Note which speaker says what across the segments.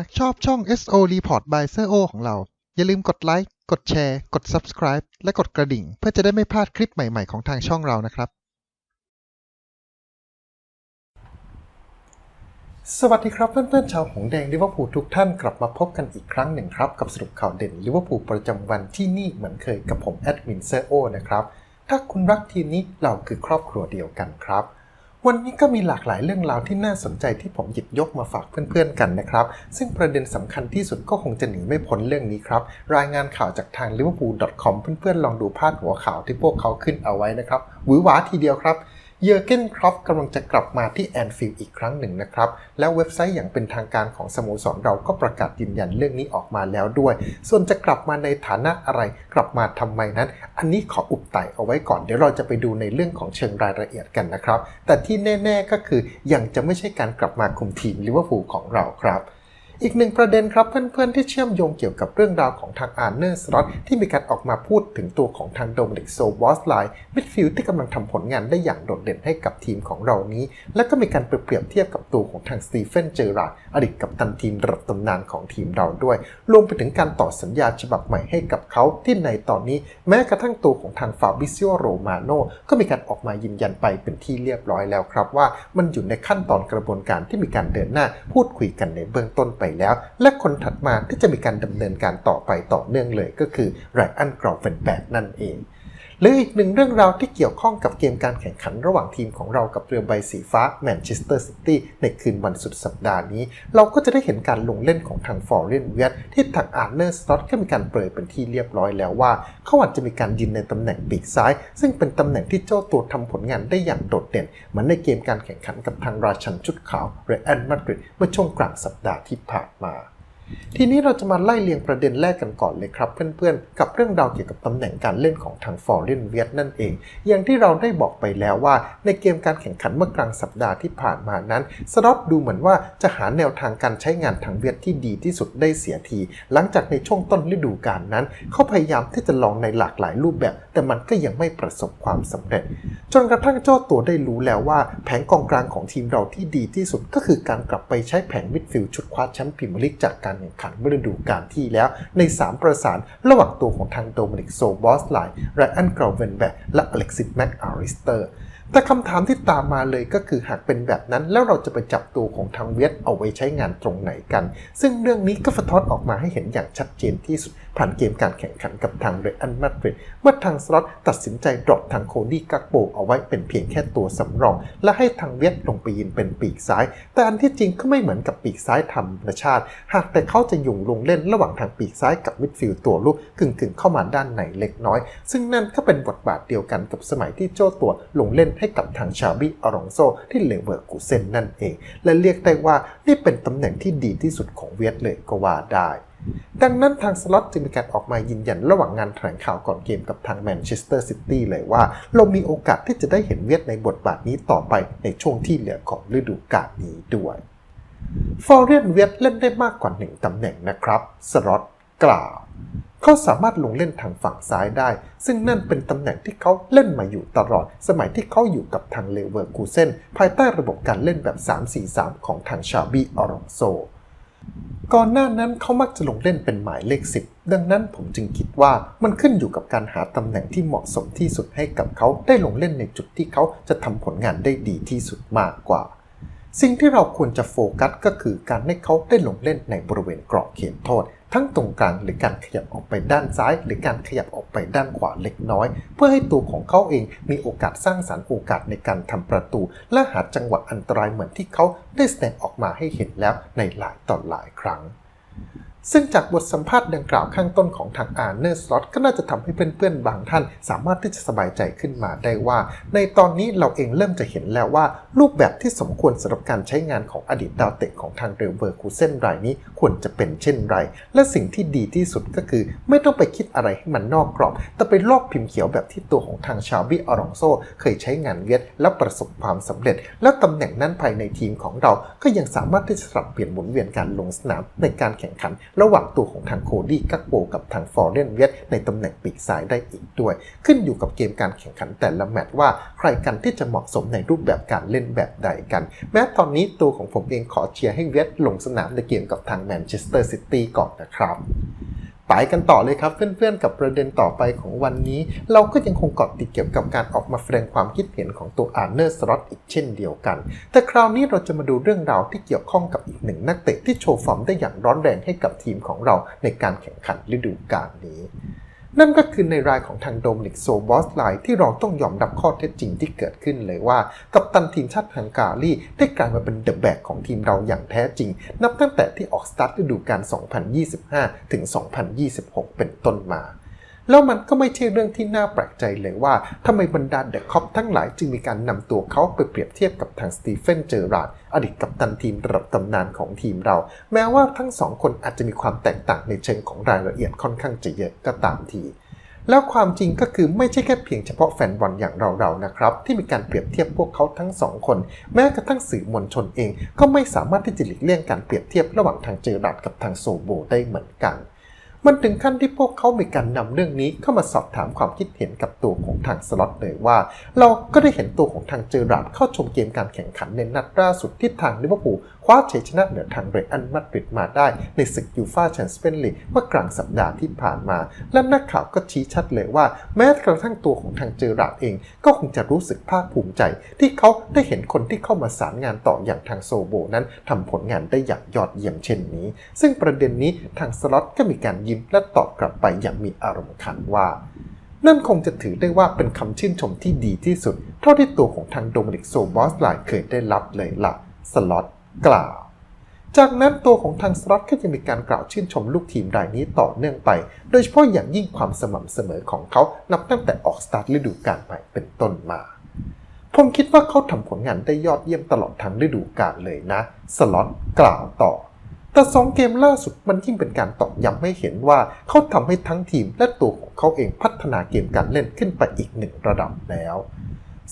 Speaker 1: ากชอบช่อง SO Report by s โ o ของเรา อย่าลืมกดไลค์ กดแชร์ กด Subscribe และกดกระดิ่ง เพื่อจะได้ไม่พลาดคลิปใหม่ๆของทางช่องเรานะครับ
Speaker 2: สวัสดีครับเพื่อนๆชาวหงแดงลิเวอร์พูลทุกท่านกลับมาพบกันอีกครั้งหนึ่งครับ กับสรุปข่าวเด่นลิเวอร์พูลประจำวันที่นี่เหมือนเคยกับผมแอดมินเซอร์โอนะครับ ถ้าคุณรักทีมนี้เราคือครอบครัวเดียวกันครับ วันนี้ก็มีหลากหลายเรื่องราวที่น่าสนใจที่ผมหยิบยกมาฝากเพื่อนๆกันนะครับ ซึ่งประเด็นสำคัญที่สุดก็คงจะหนีไม่พ้นเรื่องนี้ครับ รายงานข่าวจากทาง liverpool.com เพื่อนๆลองดูพาดหัวข่าวที่พวกเขาขึ้นเอาไว้นะครับหวือหวาทีเดียวครับ เยอร์เกนครอปกำลังจะกลับมาที่แอนฟิลด์อีกครั้งหนึ่งนะครับ แล้วเว็บไซต์อย่างเป็นทางการของสโมสรเราก็ประกาศยืนยันเรื่องนี้ออกมาแล้วด้วย ส่วนจะกลับมาในฐานะอะไรกลับมาทำไมนั้น อันนี้ขออุบไต่เอาไว้ก่อนเดี๋ยวเราจะไปดูในเรื่องของเชิงรายละเอียดกันนะครับ แต่ที่แน่ ๆก็คือยังจะไม่ใช่การกลับมาคุมทีมลิเวอร์พูลของเราครับ อีกหนึ่งประเด็นครับเพื่อนๆที่เชื่อมโยงเกี่ยวกับเรื่องราวของทางอาร์เนอร์สล็อตที่มีการออกมาพูดถึงตัวของทางโดมินิกโซบอสไลน์มิดฟิลด์ที่กำลังทำผลงานได้อย่างโดดเด่นให้กับทีมของเรานี้ และก็มีการเปรียบเทียบกับตัวของทางสตีเฟนเจอราร์ดอดีตกัปตันทีมระดับตำนานของทีมเราด้วย รวมไปถึงการต่อสัญญาฉบับใหม่ให้กับเขาที่ในตอนนี้ แม้กระทั่งตัวของทางฟาบิซิโอโรมาโนก็มีการออกมายืนยันไปเป็นที่เรียบร้อยแล้วครับว่ามันอยู่ในขั้นตอนกระบวนการที่มีการเดินหน้าพูดคุยกันในเบื้องต้นไปแล้ว และคนถัดมาที่จะมีการดำเนินการต่อไปต่อเนื่องเลยก็คือไรอันกรอฟเฟนแบกนั่นเอง หรืออีกหนึ่งเรื่องราวที่เกี่ยวข้องกับเกมการแข่งขันระหว่างทีมของเรากับเรือใบสีฟ้าแมนเชสเตอร์ซิตี้ในคืนวันสุดสัปดาห์นี้ เราก็จะได้เห็นการลงเล่นของทางฟอร์เรนเวียตที่ทางอาร์เนอร์สต็อตก็มีการเปรยเป็นที่เรียบร้อยแล้วว่า เขาอาจจะมีการยืนในตำแหน่งปีกซ้าย ซึ่งเป็นตำแหน่งที่เจ้าตัวทำผลงานได้อย่างโดดเด่นเหมือนในเกมการแข่งขันกับทางราชันชุดขาวเรอันมาดริดเมื่อช่วงกลางสัปดาห์ที่ผ่านมา ทีนี้เราจะมาไล่เรียงประเด็นแรกกันก่อนเลยครับเพื่อนๆ กับเรื่องราวเกี่ยวกับตำแหน่งการเล่นของทางฟอร์เรนเวียตนั่นเอง อย่างที่เราได้บอกไปแล้วว่า ในเกมการแข่งขันเมื่อกลางสัปดาห์ที่ผ่านมานั้นสล็อตดูเหมือนว่าจะหาแนวทางการใช้งานทางเวียดที่ดีที่สุดได้เสียที หลังจากในช่วงต้นฤดูกาลนั้น เขาพยายามที่จะลองในหลากหลายรูปแบบ แต่มันก็ยังไม่ประสบความสำเร็จ จนกระทั่งเจ้าตัวได้รู้แล้วว่า แผงกองกลางของทีมเราที่ดีที่สุดก็คือการกลับไปใช้แผงมิดฟิลด์ชุดคว้าแชมป์พรีเมียร์ลีกจากการแข่งขันเมื่อฤดูกาลที่แล้ว ใน 3 ประสานระหว่างตัวของทางโดมินิกโซบอสไลน์ไรอันกราวเวนแบกและอเล็กซิสแม็กอาริสเตอร์ แต่คำถามที่ตามมาเลยก็คือหากเป็นแบบนั้น แล้วเราจะไปจับตัวของทางเวียดเอาไว้ใช้งานตรงไหนกัน ซึ่งเรื่องนี้ก็สะท้อนออกมาให้เห็นอย่างชัดเจนที่สุด ผ่านเกมการแข่งขันกับทางเรอันมาดริดเมื่อทางสล็อตตัดสินใจดรอปทางโคดี้กักโปเอาไว้เป็นเพียงแค่ตัวสำรอง และให้ทางเวียดลงไปยืนเป็นปีกซ้าย แต่อันที่จริงก็ไม่เหมือนกับปีกซ้ายธรรมชาติ หากแต่เขาจะยุ่งลงเล่นระหว่างทางปีกซ้ายกับมิดฟิลด์ตัวลูกกึ่งๆเข้ามาด้านในเล็กน้อย ซึ่งนั่นก็เป็นบทบาทเดียวกันกับสมัยที่โจ้ตัวลงเล่นให้กับทางชาบิอารองโซที่เลเวอร์กูเซนนั่นเอง และเรียกได้ว่านี่เป็นตำแหน่งที่ดีที่สุดของเวียดเลยก็ว่าได้ดังนั้นทางสล็อตจึงมีการออกมายืนยันระหว่างงานแถลงข่าวก่อนเกมกับทางแมนเชสเตอร์ซิตี้เลยว่า เรามีโอกาสที่จะได้เห็นเวียดในบทบาทนี้ต่อไปในช่วงที่เหลือของฤดูกาลนี้ด้วย ฟอร์เรียนเวียดเล่นได้มากกว่าหนึ่งตำแหน่งนะครับ สล็อตกล่าว เขาสามารถลงเล่นทางฝั่งซ้ายได้ ซึ่งนั่นเป็นตำแหน่งที่เขาเล่นมาอยู่ตลอด สมัยที่เขาอยู่กับทางเลเวอร์คูเซนภายใต้ระบบการเล่นแบบ 3-4-3 ของทางชาบีอารองโซ ก่อนหน้านั้นเขามักจะลงเล่นเป็นหมายเลข 10 ดังนั้นผมจึงคิดว่ามันขึ้นอยู่กับการหาตำแหน่งที่เหมาะสมที่สุดให้กับเขาได้ลงเล่นในจุดที่เขาจะทำผลงานได้ดีที่สุดมากกว่าสิ่งที่เราควรจะโฟกัสก็คือการให้เขาได้ลงเล่นในบริเวณกรอบเขตโทษ ทั้งตรงกลางหรือการขยับออกไปด้านซ้าย หรือการขยับออกไปด้านขวาเล็กน้อย เพื่อให้ตัวของเขาเองมีโอกาสสร้างสารรค์โอกาสในการทำประตู และหาจังหวะอันตรายเหมือนที่เขาได้แสดงออกมาให้เห็นแล้วในหลายต่อหลายครั้ง ซึ่งจากบทสัมภาษณ์ดังกล่าวข้างต้นของทางอาร์เนอร์สล็อตก็น่าจะทำให้เพื่อนๆ บางท่าน สามารถที่จะสบายใจขึ้นมาได้ว่า ในตอนนี้เราเองเริ่มจะเห็นแล้วว่า รูปแบบที่สมควรสำหรับการใช้งานของอดีตดาวเตะของทางเรเวอร์คูเซนรายนี้ควรจะเป็นเช่นไร และสิ่งที่ดีที่สุดก็คือ ไม่ต้องไปคิดอะไรให้มันนอกกรอบ แต่ไปลอกพิมพ์เขียวแบบที่ตัวของทางชาบิอารองโซเคยใช้งานเวียดและประสบความสำเร็จ และตำแหน่งนั้นภายในทีมของเราก็ยังสามารถที่จะสลับเปลี่ยนหมุนเวียนการลงสนามในการแข่งขันระหว่างตัวของทางโคดี้กักโบกับทางฟอร์เรนเวสในตำแหน่งปีกซ้ายได้อีกด้วย ขึ้นอยู่กับเกมการแข่งขันแต่ละแมตช์ว่าใครกันที่จะเหมาะสมในรูปแบบการเล่นแบบใดกัน แม้ตอนนี้ตัวของผมเองขอเชียร์ให้เวสลงสนามในเกมกับทางแมนเชสเตอร์ซิตี้ก่อนนะครับ ไปกันต่อเลยครับเพื่อนๆกับประเด็นต่อไปของวันนี้ เราก็ยังคงเกาะติดเกี่ยวกับการออกมาแสดงความคิดเห็นของตัวอาร์เนอร์สล็อตอีกเช่นเดียวกัน แต่คราวนี้เราจะมาดูเรื่องราวที่เกี่ยวข้องกับอีกหนึ่งนักเตะที่โชว์ฟอร์มได้อย่างร้อนแรงให้กับทีมของเราในการแข่งขันฤดูกาลนี้ นั่นก็คือในรายของทางโดมินิกโซบอสไลที่เราต้องยอมรับข้อเท็จจริงที่เกิดขึ้นเลยว่า กัปตันทีมชาติฮังการีได้กลายมาเป็นเดอะแบกของทีมเราอย่างแท้จริง นับตั้งแต่ที่ออกสตาร์ทฤดูกาล 2025 ถึง 2026 เป็นต้นมา แล้วมันก็ไม่ใช่เรื่องที่น่าแปลกใจเลยว่าทำไมบรรดาเดอะคอปทั้งหลายจึงมีการนำตัวเขาไปเปรียบเทียบกับทางสตีเฟนเจอราร์ดอดีตกัปตันทีมระดับตำนานของทีมเรา แม้ว่าทั้งสองคนอาจจะมีความแตกต่างในเชิงของรายละเอียดค่อนข้างจะเยอะก็ตามทีแล้วความจริงก็คือไม่ใช่แค่เพียงเฉพาะแฟนบอลอย่างเราๆนะครับ ที่มีการเปรียบเทียบพวกเขาทั้งสองคน แม้กระทั่งสื่อมวลชนเอง ก็ไม่สามารถที่จะหลีกเลี่ยงการเปรียบเทียบระหว่างทางเจอร์ดกับทางโซโบได้เหมือนกัน มันถึงขั้นที่พวกเขามีการนำเรื่องนี้เข้ามาสอบถามความคิดเห็นกับตัวของทางสล็อตเลยว่า เราก็ได้เห็นตัวของทางเจอราร์ดเข้าชมเกมการแข่งขันในนัดล่าสุดที่ทางลิเวอร์พูล ว้าชัยชนะเหนือทางเรอัลมาดริดมาได้ในศึกยูฟาแชมเปี้ยนลีกเมื่อกลางสัปดาห์ที่ผ่านมา และนักข่าวก็ชี้ชัดเลยว่า แม้กระทั่งตัวของทางเจอราร์ดเอง ก็คงจะรู้สึกภาคภูมิใจ ที่เขาได้เห็นคนที่เข้ามาสารงานต่ออย่างทางโซโบนั้นทำผลงานได้อย่างยอดเยี่ยมเช่นนี้ ซึ่งประเด็นนี้ทางสล็อตก็มีการยิ้มและตอบกลับไปอย่างมีอารมณ์ขันว่านั่นคงจะถือได้ว่าเป็นคำชื่นชมที่ดีที่สุด เท่าที่ตัวของทางโดมินิกโซบอสไลน์เคยได้รับเลยล่ะ สล็อต กล่าว จากนั้นตัวของทางสล็อตก็จะมีการกล่าวชื่นชมลูกทีมรายนี้ต่อเนื่องไป โดยเฉพาะอย่างยิ่งความสม่ำเสมอของเขานับตั้งแต่ออกสตาร์ทฤดูกาลใหม่เป็นต้นมาผมคิดว่าเขาทำผลงานได้ยอดเยี่ยมตลอดทั้งฤดูกาลเลยนะ สล็อตกล่าวต่อ แต่สองเกมล่าสุดมันยิ่งเป็นการตอกย้ำให้เห็นว่าเขาทำให้ทั้งทีมและตัวของเขาเองพัฒนาเกมการเล่นขึ้นไปอีกหนึ่งระดับแล้ว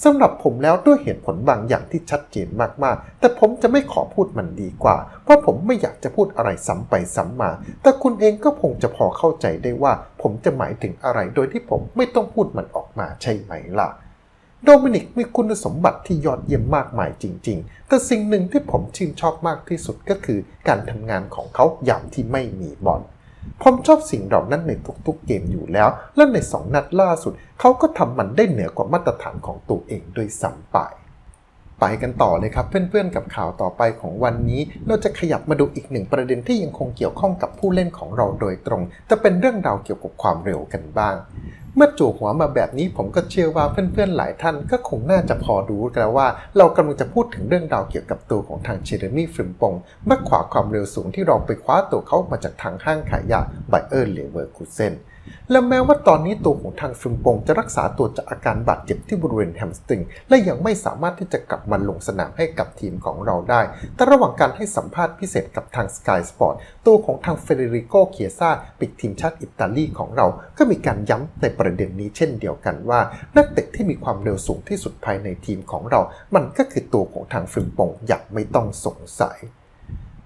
Speaker 2: สำหรับผมแล้วด้วยเหตุผลบางอย่างที่ชัดเจนมากๆ แต่ผมจะไม่ขอพูดมันดีกว่า เพราะผมไม่อยากจะพูดอะไรซ้ำไปซ้ำมา แต่คุณเองก็คงจะพอเข้าใจได้ว่า ผมจะหมายถึงอะไรโดยที่ผมไม่ต้องพูดมันออกมาใช่ไหมล่ะ โดมินิกมีคุณสมบัติที่ยอดเยี่ยมมากมายจริง ๆ แต่สิ่งหนึ่งที่ผมชื่นชอบมากที่สุดก็คือ การทำงานของเขาอย่างที่ไม่มีบอล ผมชอบสิ่งเหล่านั้นในทุกๆเกมอยู่แล้ว และในสองนัดล่าสุด เขาก็ทำมันได้เหนือกว่ามาตรฐานของตัวเองด้วยซ้ำไป ไปกันต่อเลยครับเพื่อนๆกับข่าวต่อไปของวันนี้ เราจะขยับมาดูอีกหนึ่งประเด็นที่ยังคงเกี่ยวข้องกับผู้เล่นของเราโดยตรงแต่เป็นเรื่องราวเกี่ยวกับความเร็วกันบ้าง เมื่อจู่หัวมาแบบนี้ผมก็เชื่อว่าเพื่อนๆหลายท่านก็คงน่าจะพอรู้กันแล้วว่า เรากำลังจะพูดถึงเรื่องราวเกี่ยวกับตัวของทางเชเดมี่ฟริมปงมักขวาความเร็วสูงที่เราไปคว้าตัวเขามาจากทางห้างขายยาไบเออร์เลเวอร์คูเซน และแม้ว่าตอนนี้ตัวของทางฟริมปงจะรักษาตัวจากอาการบาดเจ็บที่บริเวณแฮมสตริง และยังไม่สามารถที่จะกลับมาลงสนามให้กับทีมของเราได้ แต่ระหว่างการให้สัมภาษณ์พิเศษกับทาง Sky Sport ตัวของทางเฟเดริโกเคียซาปีกทีมชาติอิตาลีของเรา ก็มีการย้ำในประเด็นนี้เช่นเดียวกันว่านักเตะที่มีความเร็วสูงที่สุดภายในทีมของเรา มันก็คือตัวของทางฟริมปงอย่างไม่ต้องสงสัย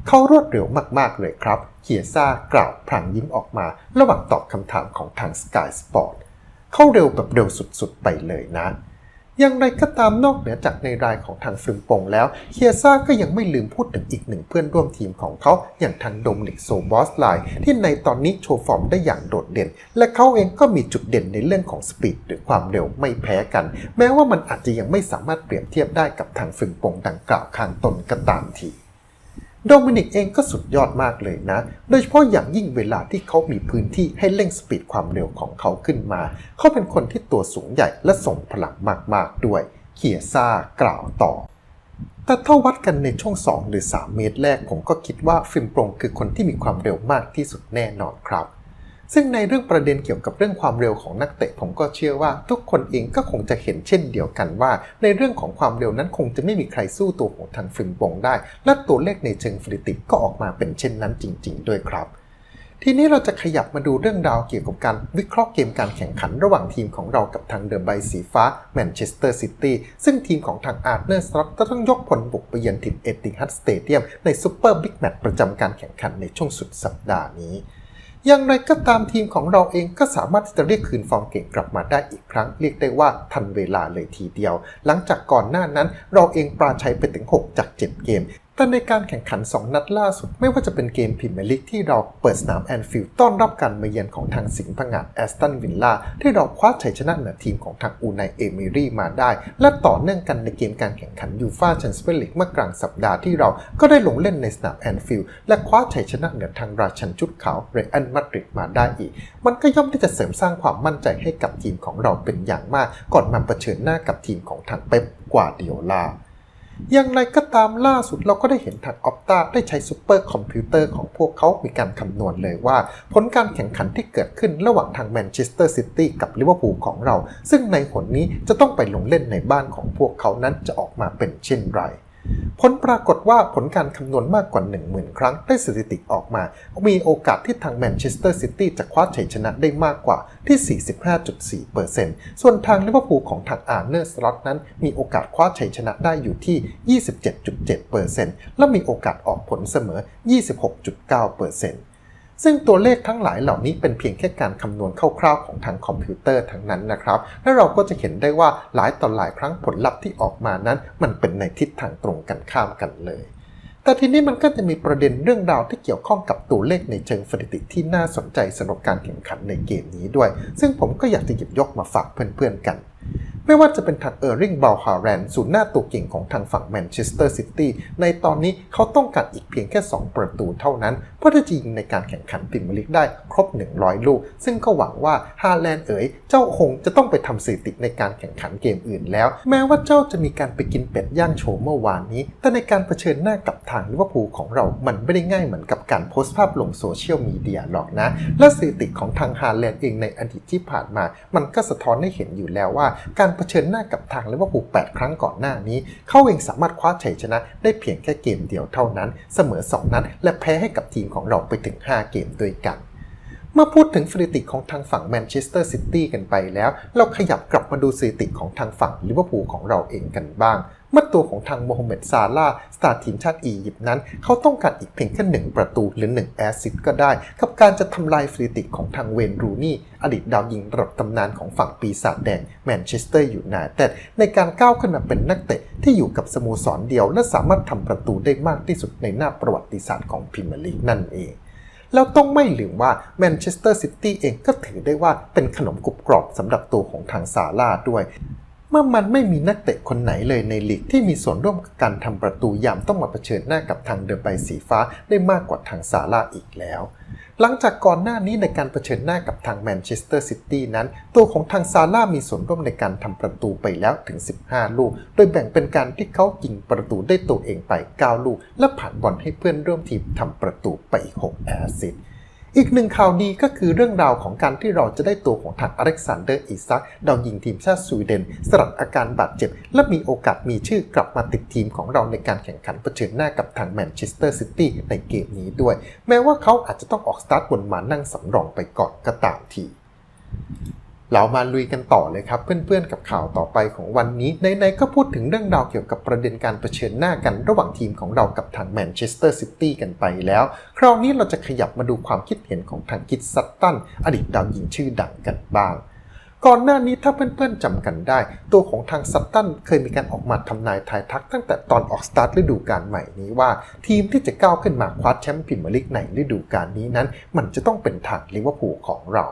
Speaker 2: เขารวดเร็วมากๆเลยครับ เคียซ่ากล่าวพลางยิ้มออกมา ระหว่างตอบคำถามของทาง Sky Sport เขาเร็วแบบเร็วสุดๆไปเลยนะ อย่างไรก็ตามนอกเหนือจากในรายของทางฟริมปงแล้ว เคียซ่าก็ยังไม่ลืมพูดถึงอีกหนึ่งเพื่อนร่วมทีมของเขาอย่างทางโดมินิกโซบอสไลน์ที่ในตอนนี้โชว์ฟอร์มได้อย่างโดดเด่น และเขาเองก็มีจุดเด่นในเรื่องของสปีดหรือความเร็วไม่แพ้กัน แม้ว่ามันอาจจะยังไม่สามารถเปรียบเทียบได้กับทางฟริมปงดังกล่าวข้างต้นก็ตามที โดมินิกเองก็สุดยอดมากเลยนะ โดยเฉพาะอย่างยิ่งเวลาที่เขามีพื้นที่ให้เร่งสปีดความเร็วของเขาขึ้นมา เขาเป็นคนที่ตัวสูงใหญ่และส่งพลังมากๆด้วยเคียซ่ากล่าวต่อ แต่ถ้าวัดกันในช่วง 2 หรือ 3 เมตรแรกผมก็คิดว่าฟิล์มโปรงคือคนที่มีความเร็วมากที่สุดแน่นอนครับ ซึ่งในเรื่องประเด็นเกี่ยวกับเรื่องความเร็วของนักเตะผมก็เชื่อว่าทุกคนเองก็คงจะเห็นเช่นเดียวกันว่า ในเรื่องของความเร็วนั้นคงจะไม่มีใครสู้ตัวของทางฟิล์มโปงได้ และตัวเลขในเชิงสถิติก็ออกมาเป็นเช่นนั้นจริง ๆ ด้วยครับทีนี้เราจะขยับมาดูเรื่องราวเกี่ยวกับการวิเคราะห์เกมการแข่งขันระหว่างทีมของเรากับทางเดอะไบสีฟ้าแมนเชสเตอร์ซิตี้ซึ่งทีมของทางอาร์เนอร์สล็อตก็ต้องยกพลบุกไปเยือนทีมเอติฮัดสเตเดียมในซูเปอร์บิ๊กแมตช์ประจำการแข่งขันในช่วงสุดสัปดาห์นี้ อย่างไรก็ตามทีมของเราเองก็สามารถที่จะเรียกคืนฟอร์มเก่งกลับมาได้อีกครั้ง เรียกได้ว่าทันเวลาเลยทีเดียว หลังจากก่อนหน้านั้น เราเองปราชัยไปถึง 6 จาก 7 เกม แต่ในการแข่งขัน 2 นัดล่าสุด ไม่ว่าจะเป็นเกมพรีเมียร์ลีกที่เราเปิดสนามแอนฟิลด์ต้อนรับการมาเยือนของทางสิงห์ผงาดแอสตันวิลล่าที่เราคว้าชัยชนะเหนือทีมของทางอูไนเอมิรี่มาได้ และต่อเนื่องกันในเกมการแข่งขันยูฟ่าแชมเปี้ยนส์ลีกเมื่อกลางสัปดาห์ที่เราก็ได้ลงเล่นในสนามแอนฟิลด์และคว้าชัยชนะเหนือทางราชันชุดขาวเรอัลมาดริดมาได้อีก มันก็ย่อมที่จะเสริมสร้างความมั่นใจให้กับทีมของเราเป็นอย่างมาก ก่อนมาเผชิญหน้ากับทีมของทางเป๊ปกวาร์ดิโอลา อย่างไรก็ตามล่าสุดเราก็ได้เห็นทางออปตาได้ใช้ซูเปอร์คอมพิวเตอร์ของพวกเขามีการคำนวณเลยว่า ผลการแข่งขันที่เกิดขึ้นระหว่างทางแมนเชสเตอร์ซิตี้กับลิเวอร์พูลของเรา ซึ่งในผลนี้จะต้องไปลงเล่นในบ้านของพวกเขานั้นจะออกมาเป็นเช่นไร ผลปรากฏว่าผลการคำนวณมากกว่า 10,000 ครั้งได้สถิติออกมา มีโอกาสที่ทางแมนเชสเตอร์ซิตี้จะคว้าชัยชนะได้มากกว่าที่ 45.4%ส่วนทางลิเวอร์พูลของทางอาร์เนอร์สล็อตนั้น มีโอกาสคว้าชัยชนะได้อยู่ที่ 27.7%และมีโอกาสออกผลเสมอ 26.9% ซึ่งตัวเลขทั้งหลายเหล่านี้เป็นเพียงแค่การคำนวณคร่าวๆของทางคอมพิวเตอร์ทั้งนั้นนะครับ และเราก็จะเห็นได้ว่าหลายต่อหลายครั้งผลลัพธ์ที่ออกมานั้น มันเป็นในทิศทางตรงกันข้ามกันเลย แต่ทีนี้มันก็จะมีประเด็นเรื่องราวที่เกี่ยวข้องกับตัวเลขในเชิงสถิติที่น่าสนใจสำหรับการแข่งขันในเกมนี้ด้วย ซึ่งผมก็อยากจะหยิบยกมาฝากเพื่อนๆกัน ไม่ว่าจะเป็นทางเออร์ริงบาลฮาแรนศูนย์หน้าตัวเก่งของทางฝั่งแมนเชสเตอร์ซิตี้ในตอนนี้เขาต้องการอีกเพียงแค่ 2 ประตูเท่านั้น เพื่อที่จะยิงในการแข่งขันพรีเมลีกได้ครบ 100 ลูก ซึ่งก็หวังว่าฮาแลนเอ๋ยเจ้าคงจะต้องไปทำสถิติในการแข่งขันเกมอื่นแล้ว แม้ว่าเจ้าจะมีการไปกินเป็ดย่างโชว์เมื่อวานนี้ แต่ในการเผชิญหน้ากับทางลิเวอร์พูลของเรามันไม่ได้ง่ายเหมือนกับการโพสต์ภาพลงโซเชียลมีเดียหรอกนะและสถิติของทางฮาแลนเองในอดีตที่ผ่านมา มันก็สะท้อนให้เห็นอยู่แล้วว่าการเผชิญหน้ากับทางลิเวอร์พูล8ครั้งก่อนหน้านี้ เขาเองสามารถคว้าชัยชนะได้เพียงแค่เกมเดียวเท่านั้น เสมอ 2 นัดและแพ้ให้กับทีมของเราไปถึง 5 เกมด้วยกัน เมื่อพูดถึงสถิติของทางฝั่งแมนเชสเตอร์ซิตี้กันไปแล้ว เราขยับกลับมาดูสถิติของทางฝั่งลิเวอร์พูลของเราเองกันบ้าง เมื่อตัวของทางโมฮัมเหม็ดซาลาสตาร์ทีมชาติอียิปต์นั้น เขาต้องการอีกเพียงแค่หนึ่งประตูหรือ1แอสซิสต์ก็ได้ กับการจะทำลายสถิติของทางเวนรูนี่ อดีตดาวยิงระดับตำนานของฝั่งปีศาจแดงแมนเชสเตอร์อยูไนเต็ดในการก้าวขึ้นมาเป็นนักเตะที่อยู่กับสโมสรเดียว และสามารถทำประตูได้มากที่สุดในหน้าประวัติศาสตร์ของพรีเมียร์ลีกนั่นเอง แล้วต้องไม่ลืมว่าแมนเชสเตอร์ซิตี้เองก็ถือได้ว่าเป็นขนมกรุบกรอบสำหรับตัวของทางซาร่าด้วย เมื่อมันไม่มีนักเตะคนไหนเลยในลีกที่มีส่วนร่วมกับการทำประตูยามต้องมาเผชิญหน้ากับทางเดอะไบสีฟ้าได้มากกว่าทางซาร่าอีกแล้ว หลังจากก่อนหน้านี้ในการเผชิญหน้ากับทางแมนเชสเตอร์ซิตี้นั้น ตัวของทางซาร่ามีส่วนร่วมในการทำประตูไปแล้วถึง 15 ลูก โดยแบ่งเป็นการที่เขายิงประตูได้ตัวเองไป 9 ลูก และผ่านบอลให้เพื่อนร่วมทีมทำประตูไปอีก6แอสซิสต์ อีกหนึ่งข่าวดีก็คือเรื่องราวของการที่เราจะได้ตัวของทางอเล็กซานเดอร์อิซักดาวยิงทีมชาติสวีเดนสลัดอาการบาดเจ็บ และมีโอกาสมีชื่อกลับมาติดทีมของเราในการแข่งขันเผชิญหน้ากับทางแมนเชสเตอร์ซิตี้ในเกมนี้ด้วย แม้ว่าเขาอาจจะต้องออกสตาร์ทบนมานั่งสำรองไปก่อนก็ตามที เรามาลุยกันต่อเลยครับ เพื่อนๆกับข่าวต่อไปของวันนี้ในๆก็พูดถึงเรื่องราวเกี่ยวกับประเด็นการเผชิญหน้ากันระหว่างทีมของเรากับทางแมนเชสเตอร์ซิตี้กันไปแล้ว คราวนี้เราจะขยับมาดูความคิดเห็นของทางกิตซัตตัน อดีตดาวยิงชื่อดังกันบ้างก่อนหน้านี้ถ้าเพื่อนๆจำกันได้ ตัวของทางซัตตันเคยมีการออกมาทำนายทายทักตั้งแต่ตอนออกสตาร์ทฤดูกาลใหม่นี้ว่า ทีมที่จะก้าวขึ้นมาคว้าแชมป์พรีเมียร์ลีกในฤดูกาลนี้นั้น มันจะต้องเป็นทางลิเวอร์พูลของเรา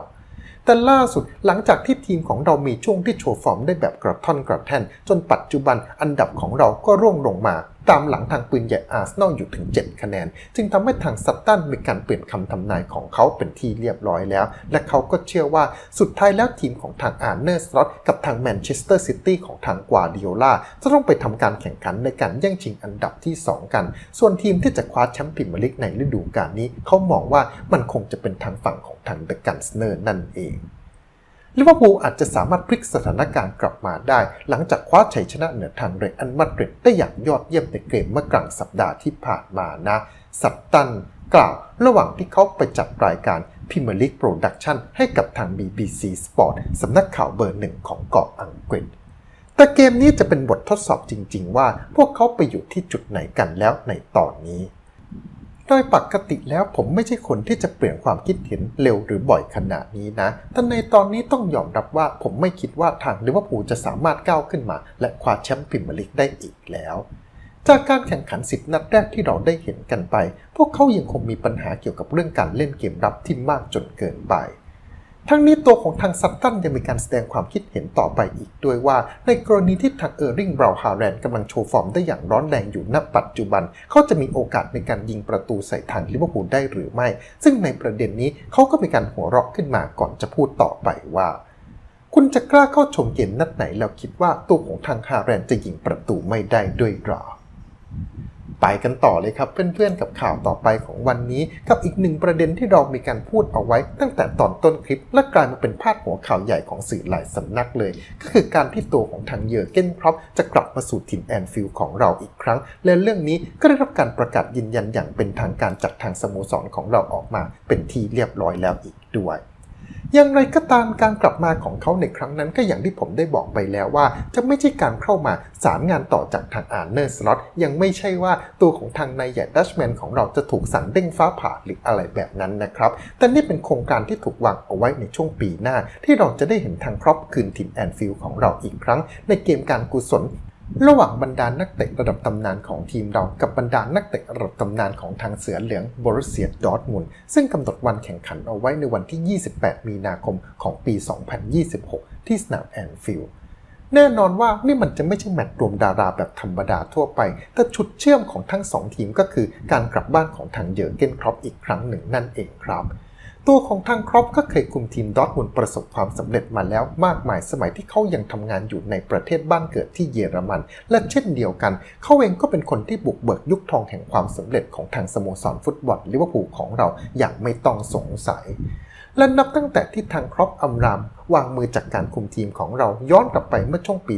Speaker 2: แต่ล่าสุดหลังจากที่ทีมของเรามีช่วงที่โชว์ฟอร์มได้แบบกระท่อนกระแท่น จนปัจจุบันอันดับของเราก็ร่วงลงมา ตามหลังทางปืนใหญ่อาร์เซนอลอยู่ถึง 7 คะแนน จึงทำให้ทางซัตตันมีการเปลี่ยนคำทำนายของเขาเป็นที่เรียบร้อยแล้ว และเขาก็เชื่อว่าสุดท้ายแล้วทีมของทางอาร์เนอร์สล็อตกับทางแมนเชสเตอร์ซิตี้ของทางกวาดิโอลาจะต้องไปทำการแข่งขันในการแย่งชิงอันดับที่ 2 กัน ส่วนทีมที่จะคว้าแชมป์พรีเมียร์ลีกในฤดูกาลนี้ เขามองว่ามันคงจะเป็นทางฝั่งของทางเดอะกันสเนอร์นั่นเอง ลิเวอร์พูลอาจจะสามารถพลิกสถานการณ์กลับมาได้ หลังจากคว้าชัยชนะเหนือทางเรอัลมาดริดได้อย่างยอดเยี่ยมในเกมเมื่อกลางสัปดาห์ที่ผ่านมานะ สัตตันกล่าวระหว่างที่เขาไปจัดรายการ Premier League Production ให้กับทาง BBC Sport สำนักข่าวเบอร์หนึ่งของเกาะอังกฤษ แต่เกมนี้จะเป็นบททดสอบจริง ๆ ว่าพวกเขาไปอยู่ที่จุดไหนกันแล้วในตอนนี้ ดยปกติแล้วผมไม่ใช่คนที่จะเปลี่ยนความคิดเห็นเร็วหรือบ่อยขนาดนี้นะ แต่ในตอนนี้ต้องยอมรับว่าผมไม่คิดว่าทางลิเวอร์พูลจะสามารถก้าวขึ้นมา และคว้าแชมป์พรีเมียร์ลีกได้อีกแล้วจากการแข่งขันสิบนัดแรกที่เราได้เห็นกันไป พวกเขายังคงมีปัญหาเกี่ยวกับเรื่องการเล่นเกมรับที่มากจนเกินไป ทั้งนี้ตัวของทางซัตตันยังมีการแสดงความคิดเห็นต่อไปอีกด้วยว่า ในกรณีที่ทางเออร์ริงบราวน์ฮาแรนกำลังโชว์ฟอร์มได้อย่างร้อนแรงอยู่ณปัจจุบัน เขาจะมีโอกาสในการยิงประตูใส่ทางลิเวอร์พูลได้หรือไม่ ซึ่งในประเด็นนี้เขาก็มีการหัวเราะขึ้นมาก่อนจะพูดต่อไปว่า คุณจะกล้าเข้าชมเกมนัดไหนแล้วคิดว่าตัวของทางฮาแรนจะยิงประตูไม่ได้ด้วยหรอ ไปกันต่อเลยครับเพื่อนๆกับข่าวต่อไปของวันนี้กับอีกหนึ่งประเด็นที่เรามีการพูดเอาไว้ ตั้งแต่ตอนต้นคลิป และกลายมาเป็นพาดหัวข่าวใหญ่ของสื่อหลายสำนักเลย ก็คือการที่ตัวของทางเยอร์เกนครอปจะกลับมาสู่ถิ่นแอนฟิลด์ของเราอีกครั้ง และเรื่องนี้ก็ได้รับการประกาศยืนยันอย่างเป็นทางการจากทางสโมสรของเราออกมา เป็นที่เรียบร้อยแล้วอีกด้วย อย่างไรก็ตามการกลับมาของเขาในครั้งนั้นก็อย่างที่ผมได้บอกไปแล้วว่า จะไม่ใช่การเข้ามาสารงานต่อจากทางอาร์เนอร์สล็อตยังไม่ใช่ว่าตัวของทางนายใหญ่ดัชแมนของเราจะถูกสั่งเด้งฟ้าผ่าหรืออะไรแบบนั้นนะครับ แต่นี่เป็นโครงการที่ถูกวางเอาไว้ในช่วงปีหน้า ที่เราจะได้เห็นทางครอปคืนถิ่นแอนฟิลด์ของเราอีกครั้ง ในเกมการกุศล ระหว่างบรรดานักเตะระดับตำนานของทีมเรากับบรรดานักเตะระดับตำนานของทางเสือเหลืองบรุเซียดอร์ทมุนซึ่งกำหนดวันแข่งขันเอาไว้ในวันที่ 28 มีนาคมของปี 2026 ที่สนามแอนฟิลด์แน่นอนว่านี่มันจะไม่ใช่แมตช์รวมดาราแบบธรรมดาทั่วไป แต่จุดเชื่อมของทั้งสองทีมก็คือการกลับบ้านของทางเยอร์เกนครอปอีกครั้งหนึ่งนั่นเองครับ ตัวของทางครอปก็เคยคุมทีมดอทมุนประสบความสำเร็จมาแล้วมากมายสมัยที่เขายังทำงานอยู่ในประเทศบ้านเกิดที่เยอรมัน และเช่นเดียวกัน เขาเองก็เป็นคนที่บุกเบิกยุคทองแห่งความสำเร็จของทางสโมสรฟุตบอลลิเวอร์พูลของเราอย่างไม่ต้องสงสัย และนับตั้งแต่ที่ทางครอปอัมรามวางมือจากการคุมทีมของเราย้อนกลับไปเมื่อช่วงปี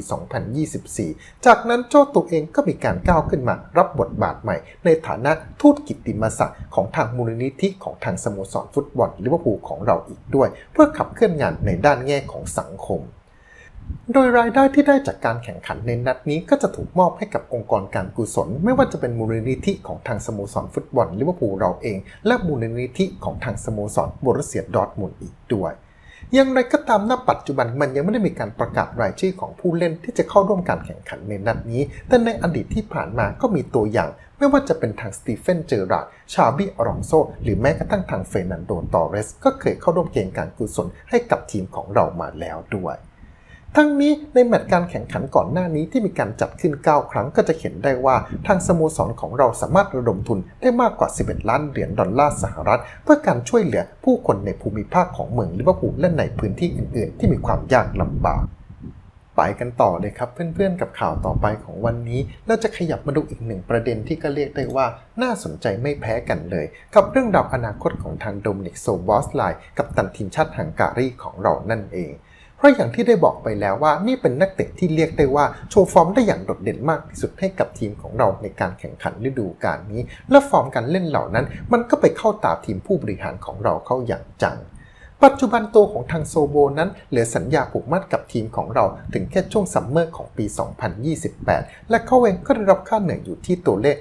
Speaker 2: 2024 จากนั้นโจ้ตัวเองก็มีการก้าวขึ้นมารับบทบาทใหม่ ในฐานะทูตกิตติมศักดิ์ของทางมูลนิธิของทางสโมสรฟุตบอลลิเวอร์พูลของเราอีกด้วย เพื่อขับเคลื่อนงานในด้านแง่ของสังคม โดยรายได้ที่ได้จากการแข่งขันในนัดนี้ก็จะถูกมอบให้กับองค์กรการกุศล ไม่ว่าจะเป็นมูลนิธิของทางสโมสรฟุตบอลลิเวอร์พูลเราเอง และมูลนิธิของทางสโมสรบรุเซียดอทมุนอีกด้วยอย่างไรก็ตามณปัจจุบันมันยังไม่ได้มีการประกาศรายชื่อของผู้เล่นที่จะเข้าร่วมการแข่งขันในนัดนี้ แต่ในอดีตที่ผ่านมาก็มีตัวอย่าง ไม่ว่าจะเป็นทางสตีเฟน เจอราร์ดชาบิอรองโซ หรือแม้กระทั่งทางเฟรนันโด ตอเรส ก็เคยเข้าร่วมเกมการกุศลให้กับทีมของเรามาแล้วด้วย ทั้งนี้ในแมตช์การแข่งขันก่อนหน้านี้ที่มีการจัดขึ้น 9 ครั้งก็จะเห็นได้ว่าทางสโมสรของเราสามารถระดมทุนได้มากกว่า 11 ล้านเหรียญดอลลาร์สหรัฐ เพื่อการช่วยเหลือผู้คนในภูมิภาคของเมืองลิเวอร์พูลและในพื้นที่อื่นๆ ที่มีความยากลำบากไปกันต่อเลยครับเพื่อนๆกับข่าวต่อไปของวันนี้ เราจะขยับมาดูอีกหนึ่งประเด็นที่ก็เรียกได้ว่าน่าสนใจไม่แพ้กันเลย กับเรื่องราวอนาคตของทางโดมินิกโซบอสไลน์กับตันทีมชาติฮังการีของเรานั่นเอง ราะอย่างที่ได้บอกไปแล้วว่านี่เป็นนักเตะที่เรียกได้ว่าโชว์ฟอร์มได้อย่างโดดเด่นมากที่สุดให้กับทีมของเราในการแข่งขันฤดูกาลนี้ และฟอร์มการเล่นเหล่านั้น มันก็ไปเข้าตาทีมผู้บริหารของเราเข้าอย่างจังปัจจุบันตัวของทางโซโบนั้นเหลือสัญญาผูกมัดกับทีมของเราถึงแค่ช่วงซัมเมอร์ของปี 2028 และเขาเองก็ได้รับค่าเหนื่อยอยู่ที่ตัวเลข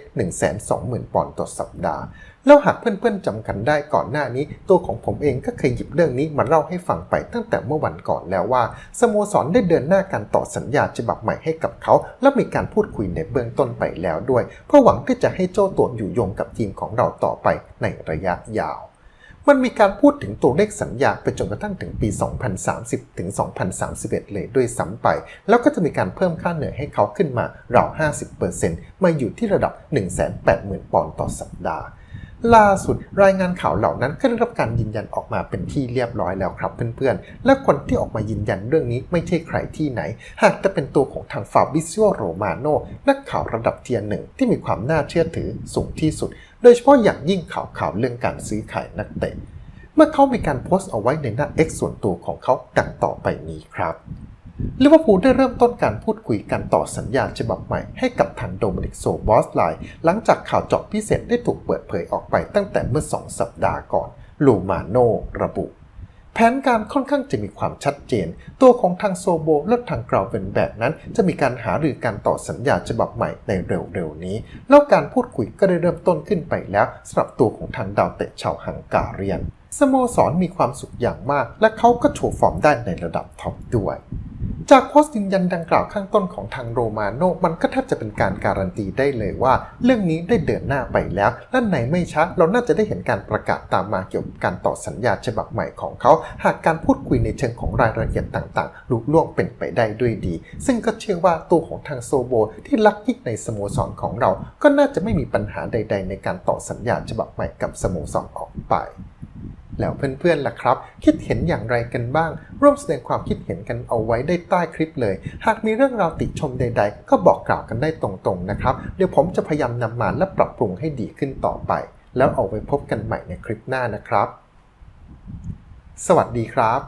Speaker 2: 120,000 ปอนด์ต่อสัปดาห์ แล้วหากเพื่อนๆจำกันได้ก่อนหน้านี้ ตัวของผมเองก็เคยหยิบเรื่องนี้มาเล่าให้ฟังไปตั้งแต่เมื่อวันก่อนแล้วว่า สโมสรได้เดินหน้าการต่อสัญญาฉบับใหม่ให้กับเขา และมีการพูดคุยในเบื้องต้นไปแล้วด้วย เพื่อหวังที่จะให้โจ้ตัวอยู่ยงกับทีมของเราต่อไปในระยะยาวมันมีการพูดถึงตัวเลขสัญญาไปจนกระทั่งถึงปี 2030 ถึง 2031 เลยด้วยซ้ำไป แล้วก็จะมีการเพิ่มค่าเหนื่อยให้เขาขึ้นมาราว 50%มาอยู่ที่ระดับ 180,000 ปอนด์ต่อสัปดาห์ ล่าสุดรายงานข่าวเหล่านั้นก็ได้รับการยืนยันออกมาเป็นที่เรียบร้อยแล้วครับเพื่อนๆ และคนที่ออกมายืนยันเรื่องนี้ไม่ใช่ใครที่ไหน หากจะเป็นตัวของทางฟาบิซิโอโรมาโนนักข่าวระดับเทียร์หนึ่งที่มีความน่าเชื่อถือสูงที่สุด โดยเฉพาะอย่างยิ่งข่าวข่าวเรื่องการซื้อขายนักเตะเมื่อเขามีการโพสต์เอาไว้ในหน้า X ส่วนตัวของเขาดังต่อไปนี้ครับ ลิเวอร์พูลได้เริ่มต้นการพูดคุยกันต่อสัญญาฉบับใหม่ให้กับทางโดมินิกโซบอสไลน์หลังจากข่าวเจาะพิเศษได้ถูกเปิดเผยออกไปตั้งแต่เมื่อ 2 สัปดาห์ก่อน ลูมาโนระบุ แผนการค่อนข้างจะมีความชัดเจน ตัวของทางโซโบและทางกราวเวนแบกนั้น จะมีการหารือการต่อสัญญาฉบับใหม่ในเร็วๆนี้ แล้วการพูดคุยก็ได้เริ่มต้นขึ้นไปแล้วสำหรับตัวของทางดาวเตะชาวฮังการียน สโมสรมีความสุขอย่างมาก และเขาก็โชว์ฟอร์มได้ในระดับท็อปด้วย จากโพสต์ยืนยันดังกล่าวข้างต้นของทางโรมาโนมันก็แทบจะเป็นการการันตีได้เลยว่า เรื่องนี้ได้เดินหน้าไปแล้วและในไม่ช้าเราน่าจะได้เห็นการประกาศตามมาเกี่ยวกับการต่อสัญญาฉบับใหม่ของเขา หากการพูดคุยในเชิงของรายละเอียดต่างๆลุล่วงเป็นไปได้ด้วยดี ซึ่งก็เชื่อว่าตัวของทางโซโบที่รักยิ่งในสโมสรของเรา ก็น่าจะไม่มีปัญหาใด ๆ ในการต่อสัญญาฉบับใหม่กับสโมสรออกไป แล้วเพื่อนๆล่ะครับ คิดเห็นอย่างไรกันบ้าง ร่วมแสดงความคิดเห็นกันเอาไว้ได้ใต้คลิปเลย หากมีเรื่องราวติชมใด ๆ ก็บอกกล่าวกันได้ตรงๆนะครับ เดี๋ยวผมจะพยายามนำมาและปรับปรุงให้ดีขึ้นต่อไป แล้วเอาไว้พบกันใหม่ในคลิปหน้านะครับ สวัสดีครับ